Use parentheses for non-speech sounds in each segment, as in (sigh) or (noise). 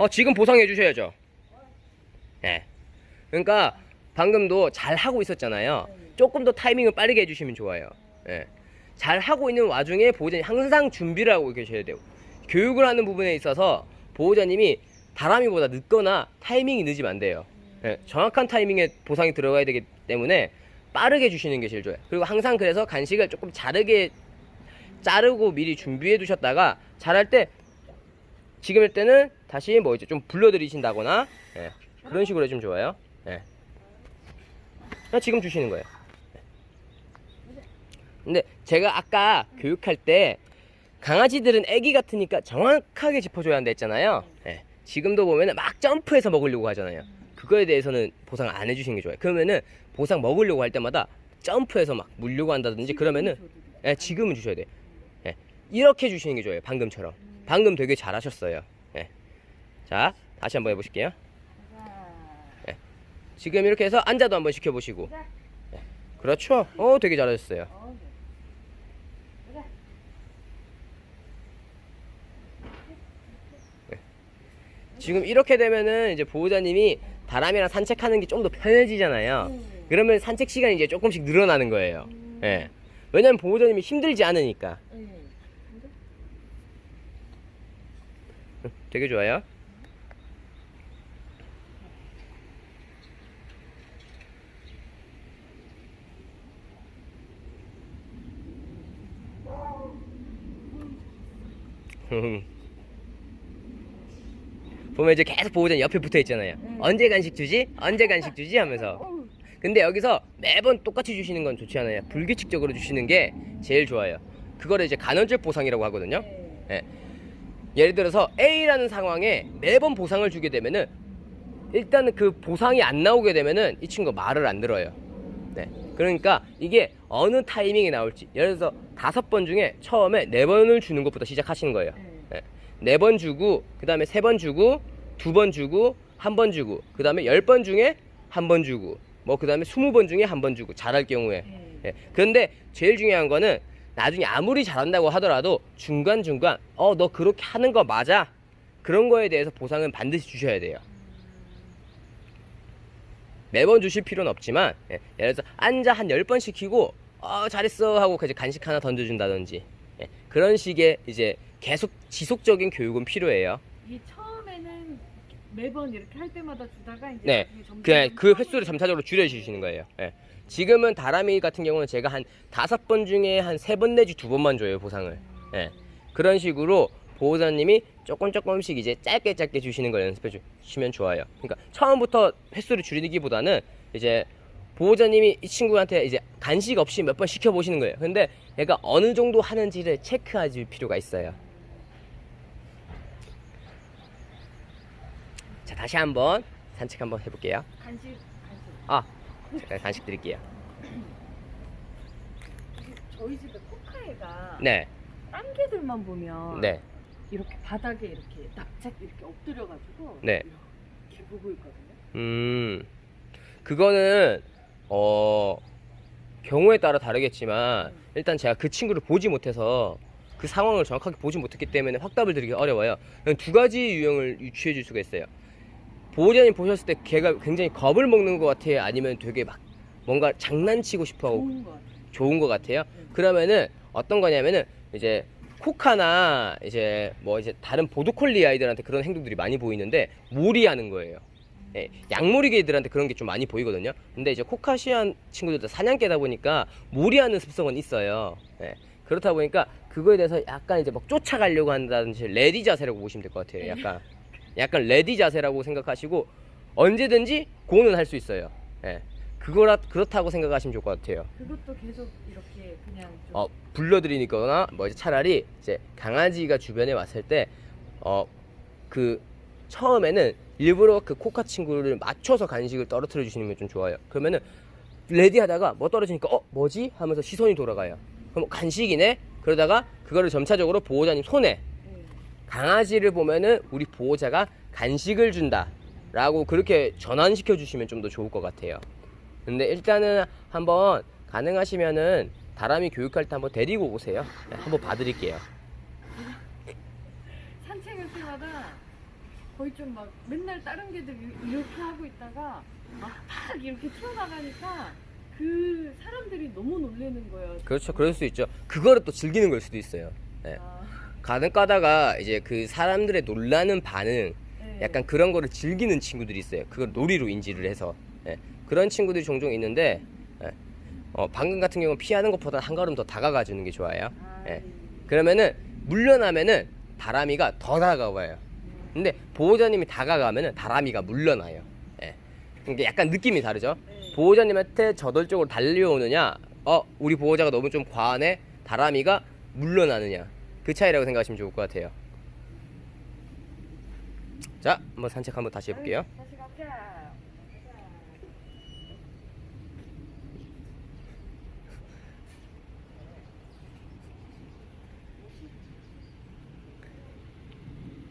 어, 지금 보상해 주셔야죠. 예. 그러니까 방금도 잘 하고 있었잖아요. 조금 더 타이밍을 빠르게 해주시면 좋아요. 예. 잘 하고 있는 와중에 보호자님 항상 준비를 하고 계셔야 돼요. 교육을 하는 부분에 있어서 보호자님이 다람이보다 늦거나 타이밍이 늦으면 안 돼요. 예. 정확한 타이밍에 보상이 들어가야 되기 때문에 빠르게 주시는 게 제일 좋아요. 그리고 항상 그래서 간식을 조금 자르게 자르고 미리 준비해 두셨다가 잘할 때 지금 일 때는 다시 뭐 이제 좀 불러들이신다거나 예, 그런 식으로 해주면 좋아요. 예. 지금 주시는 거예요. 예. 근데 제가 아까 교육할 때 강아지들은 애기 같으니까 정확하게 짚어줘야 한다 했잖아요. 예. 지금도 보면은 막 점프해서 먹으려고 하잖아요. 그거에 대해서는 보상 안 해주시는 게 좋아요. 그러면은 보상 먹으려고 할 때마다 점프해서 막 물려고 한다든지 그러면은 예, 지금은 주셔야 돼요. 예. 이렇게 주시는 게 좋아요. 방금처럼. 방금 되게 잘하셨어요. 예. 자, 다시 한번 해보실게요. 예. 지금 이렇게 해서 앉아도 한번 시켜보시고. 예. 그렇죠. 어, 되게 잘하셨어요. 예. 지금 이렇게 되면은 이제 보호자님이 다람이랑 산책하는 게 좀 더 편해지잖아요. 그러면 산책 시간이 이제 조금씩 늘어나는 거예요. 예. 왜냐면 보호자님이 힘들지 않으니까. 되게 좋아요. 보면 이제 계속 보호자님 옆에 붙어 있잖아요. 언제 간식 주지? 언제 간식 주지? 하면서. 근데 여기서 매번 똑같이 주시는 건 좋지 않아요. 불규칙적으로 주시는 게 제일 좋아요. 그거를 이제 간헐적 보상이라고 하거든요. 예. 예를 들어서 A라는 상황에 매번 보상을 주게 되면은 일단은 그 보상이 안 나오게 되면은 이 친구가 말을 안 들어요. 네. 그러니까 이게 어느 타이밍에 나올지 예를 들어서 다섯 번 중에 처음에 네 번을 주는 것부터 시작하시는 거예요. 네 번 주고 그 다음에 세 번 주고 두 번 주고 한 번 주고 그 다음에 열 번 중에 한 번 주고 뭐 그 다음에 스무 번 중에 한 번 주고 잘할 경우에. 예. 그런데 제일 중요한 거는 나중에 아무리 잘한다고 하더라도 중간중간 어 너 그렇게 하는 거 맞아? 그런 거에 대해서 보상은 반드시 주셔야 돼요. 매번 주실 필요는 없지만 예, 예를 들어서 앉아 한 열번 시키고 어 잘했어 하고 이제 간식 하나 던져준다든지 예, 그런 식의 이제 계속 지속적인 교육은 필요해요 이 처음에는 매번 이렇게 할 때마다 주다가 이제 네, 나중에 점점 그냥 그 횟수를 점차적으로 줄여주시는 거예요. 예. 지금은 다람이 같은 경우는 제가 한 다섯 번 중에 한 세 번 내지 두 번만 줘요 보상을. 예. 그런 식으로 보호자님이 조금 조금씩 이제 짧게 짧게 주시는 걸 연습해 주시면 좋아요. 그러니까 처음부터 횟수를 줄이기보다는 이제 보호자님이 이 친구한테 이제 간식 없이 몇 번 시켜 보시는 거예요. 근데 얘가 어느 정도 하는지를 체크할 필요가 있어요. 자 다시 한번 산책 한번 해볼게요. 간식 간식 아, 제가 간식 드릴게요. 저희 집에 코카애가 네, 딴 개들만 보면 네, 이렇게 바닥에 이렇게 납작 이렇게 엎드려가지고 네. 이렇게 보고 있거든요. 음, 그거는 어 경우에 따라 다르겠지만 일단 제가 그 친구를 보지 못해서 그 상황을 정확하게 보지 못했기 때문에 확답을 드리기 어려워요. 두 가지 유형을 유추해 줄 수가 있어요. 보호자님 보셨을 때 걔가 굉장히 겁을 먹는 것 같아요. 아니면 되게 막 뭔가 장난치고 싶어 하고 좋은 거 같아요. 좋은 것 같아요. 그러면은 어떤 거냐면은 이제 코카나 이제 뭐 이제 다른 보도콜리 아이들한테 그런 행동들이 많이 보이는데 몰이 하는 거예요. 예, 양모리 개들한테 그런 게 좀 많이 보이거든요. 근데 이제 코카시안 친구들도 사냥개다 보니까 몰이하는 습성은 있어요. 예, 그렇다 보니까 그거에 대해서 약간 이제 막 쫓아가려고 한다든지 레디 자세라고 보시면 될 것 같아요. 약간 약간 레디 자세라고 생각하시고 언제든지 고는 할 수 있어요. 예, 그거라 그렇다고 생각하시면 좋을 것 같아요. 그것도 계속 이렇게 그냥 좀 어, 불러드리니거나 뭐 이제 차라리 이제 강아지가 주변에 왔을 때 어 그 처음에는 일부러 그 코카 친구를 맞춰서 간식을 떨어뜨려 주시는 게 좀 좋아요. 그러면은 레디 하다가 뭐 떨어지니까 어 뭐지 하면서 시선이 돌아가요. 그럼 간식이네. 그러다가 그거를 점차적으로 보호자님 손에 네. 강아지를 보면은 우리 보호자가 간식을 준다라고 그렇게 전환시켜 주시면 좀 더 좋을 것 같아요. 근데 일단은 한번 가능하시면은 다람이 교육할 때 한번 데리고 오세요. 네, 한번 봐드릴게요. 산책할 때마다 거의 좀 막 맨날 다른 개들 이- 이렇게 하고 있다가 막, 막 이렇게 튀어나가니까 그 사람들이 너무 놀라는 거예요. 그렇죠. 그럴 수 있죠. 그거를 또 즐기는 걸 수도 있어요. 예. 아, 가는 까다가 이제 그 사람들의 놀라는 반응, 네. 약간 그런 거를 즐기는 친구들이 있어요. 그걸 놀이로 인지를 해서. 예. 그런 친구들이 종종 있는데, 예. 어, 방금 같은 경우는 피하는 것보다 한 걸음 더 다가가 주는 게 좋아요. 아, 예. 네. 그러면은 물러나면은 다람이가 더 다가와요. 근데 보호자님이 다가가면은 다람이가 물러나요. 예. 그러니까 약간 느낌이 다르죠. 네. 보호자님한테 저돌적으로 달려오느냐, 어 우리 보호자가 너무 좀 과하네, 다람이가 물러나느냐 그 차이라고 생각하시면 좋을 것 같아요. 자, 한번 산책 한번 다시 해볼게요. 다시 가자.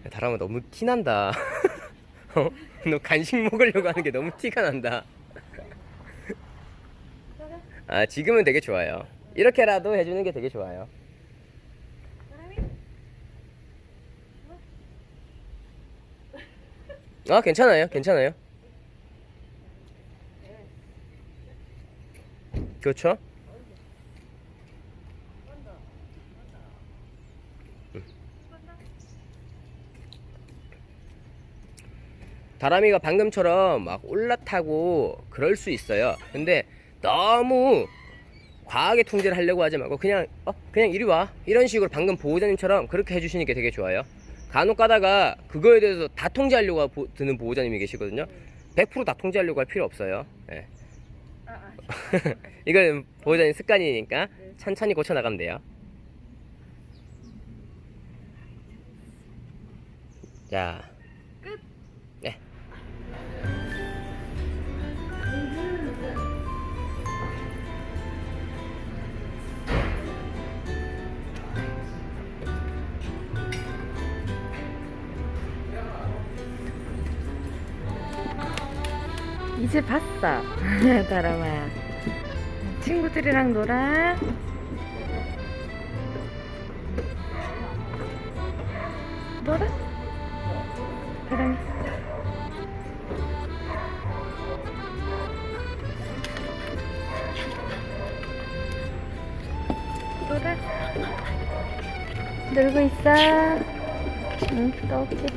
다람아 너무 티 난다. (laughs) 어? 너 간식 먹으려고 하는 게 너무 티가 난다. 아 지금은 되게 좋아요. 이렇게라도 해주는 게 되게 좋아요. 아 괜찮아요, 괜찮아요. 그렇죠? 다람이가 방금처럼 막 올라타고 그럴 수 있어요. 근데 너무 과하게 통제를 하려고 하지 말고 그냥 어 그냥 이리 와 이런 식으로 방금 보호자님처럼 그렇게 해주시는 게 되게 좋아요. 간혹 가다가 그거에 대해서 다 통제하려고 보- 드는 보호자님이 계시거든요. 100%다 통제하려고 할 필요 없어요. 예. 아, 아, (laughs) 이건 보호자님 습관이니까 천천히 고쳐 나가면 돼요. 자, 이제 봤어. (laughs) 다람아. 친구들이랑 놀아. 놀아? 다람이 놀아. 놀고 있어. 응 또 올게